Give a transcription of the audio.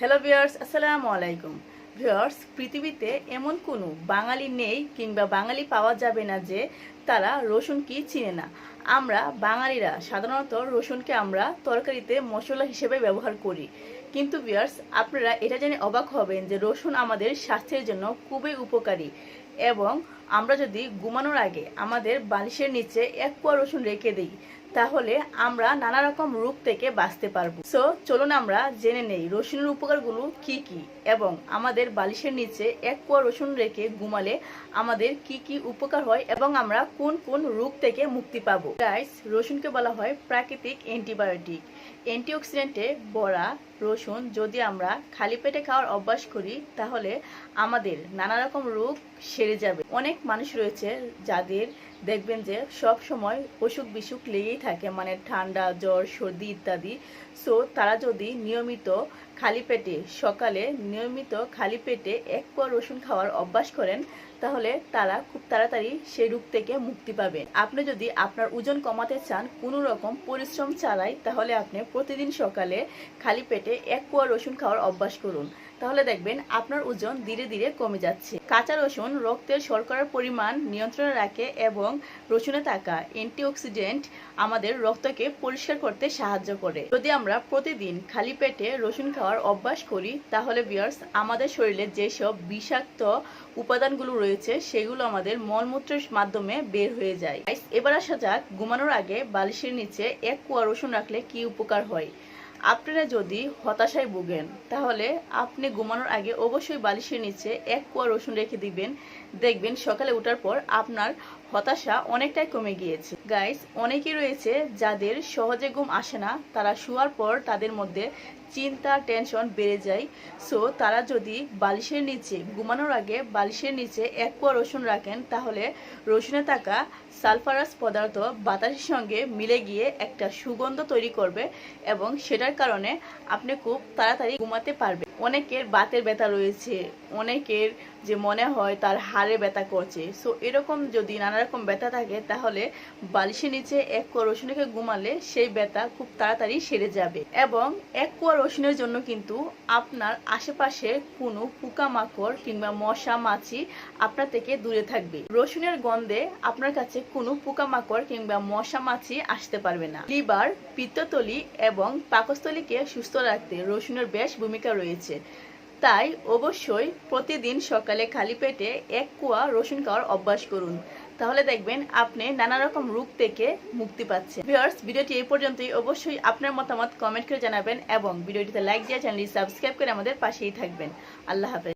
Hello viewers আসসালামু আলাইকুম। Viewers পৃথিবীতে এমন কোনো বাঙালি নেই কিংবা বাঙালি পাওয়া যাবে না যে তারা রসুন কি চিনে না। আমরা বাঙালিরা সাধারণত রসুনকে আমরা তরকারিতে মশলা হিসেবে ব্যবহার করি। কিন্তু ভিউয়ার্স আপনারা এটা জেনে অবাক হবেন যে রসুন আমাদের স্বাস্থ্যের জন্য খুবই উপকারী এবং আমরা যদি ঘুমানোর আগে আমাদের বালিশের নিচে এক পোয়া রসুন রেখে দিই, তাহলে আমরা নানা রকম রোগ থেকে বাঁচতে পারব। সো চলুন আমরা জেনে নেই রসুনের উপকারগুলো কি কি এবং আমাদের বালিশের নিচে এক পোয়া রসুন রেখে ঘুমালে আমাদের কি কি উপকার হয় এবং আমরা কোন কোন রোগ থেকে মুক্তি পাবো? গাইস রসুনকে বলা হয় প্রাকৃতিক অ্যান্টিবায়োটিক। অ্যান্টিঅক্সিডেন্টে ভরা রসুন যদি আমরা খালি পেটে খাওয়ার অভ্যাস করি, তাহলে আমাদের নানা রকম রোগ সেরে যাবে। অনেক মানুষ রয়েছে যাদের দেখবেন যে সব সময় অসুখ বিসুখ লেগেই থাকে মানে ঠান্ডা, জ্বর, সর্দি ইত্যাদি। সো তারা যদি নিয়মিত খালি পেটে, সকালে নিয়মিত খালি পেটে এক পর রসুন খাওয়ার অভ্যাস করেন, তাহলে তারা খুব তাড়াতাড়ি সেই রোগ থেকে মুক্তি পাবেন আপনি যদি আপনার ওজন কমাতে চান কোনো রকম পরিশ্রম চালাই তাহলে আপনি প্রতিদিন সকালে খালি পেটে এক পোয়া রসুন খাওয়ার অভ্যাস করুন। তাহলে দেখবেন আপনার ওজন ধীরে ধীরে কমে যাচ্ছে। কাঁচা রসুন রক্তের শর্করার পরিমাণ নিয়ন্ত্রণে রাখে এবং রসুনে থাকা অ্যান্টিঅক্সিডেন্ট আমাদের রক্তকে পরিষ্কার করতে সাহায্য করে। যদি আমরা প্রতিদিন খালি পেটে রসুন খাওয়ার অভ্যাস করি, তাহলে বিয়ার্স আমাদের শরীরে যেসব বিষাক্ত উপাদানগুলো রয়েছে, সেগুলো আমাদের মলমূত্রের মাধ্যমে বের হয়ে যায়। এবার আসা যাক, ঘুমানোর আগে বালিশের নিচে এক কুয়া রসুন রাখলে কি উপকার হয়? আপনারা যদি হতাশায় ভোগেন, তাহলে আপনি ঘুমানোর আগে অবশ্যই বালিশের নিচে এক কোয়া রসুন রেখে দিবেন। দেখবেন সকালে ওঠার পর আপনার হতাশা অনেকটাই কমে গিয়েছে। গাইস অনেকেই রয়েছে যাদের সহজে ঘুম আসে না, তারা শোয়ার পর তাদের মধ্যে চিন্তা টেনশন বেড়ে যায়। সো তারা যদি বালিশের নিচে, ঘুমানোর আগে বালিশের নিচে এক কোয়া রসুন রাখেন, তাহলে রসুনে থাকা সালফারাস পদার্থ বাতাসের সঙ্গে মিলে গিয়ে একটা সুগন্ধ তৈরি করবে এবং সেটার কারণে আপনি খুব তাড়াতাড়ি ঘুমাতে পারবেন। অনেকের বাতের ব্যথা রয়েছে, অনেকের যে মনে হয় তার হাড়ে ব্যথা করছে। সো এরকম যদি নানা রকম ব্যথা থাকে, তাহলে বালিশের নিচে এক কোয়া রসুন রেখে ঘুমালে সেই ব্যথা খুব তাড়াতাড়ি সেরে যাবে। এবং এক কোয়া রসুনের জন্য কিন্তু আপনার আশেপাশে কোনো পোকামাকড় কিংবা মশা, মাছি আপনার থেকে দূরে থাকবে। রসুনের গন্ধে আপনার কাছে কোনো পোকামাকড় কিংবা মশা, মাছি আসতে পারবে না। লিভার পিত্ততলি এবং পাকস্থলীকে সুস্থ রাখতে রসুনের বেশ ভূমিকা রয়েছে। তাই অবশ্যই প্রতিদিন সকালে খালি পেটে এক কুয়া রসুন খাওয়ার অভ্যাস করুন। তাহলে দেখবেন আপনি নানা রকম রোগ থেকে মুক্তি পাচ্ছেন। ভিউয়ার্স, ভিডিওটি এই পর্যন্তই। অবশ্যই আপনার মতামত কমেন্ট করে জানাবেন এবং ভিডিওটিতে লাইক দিয়ে চ্যানেলটি সাবস্ক্রাইব করে আমাদের পাশেই থাকবেন। আল্লাহ হাফেজ।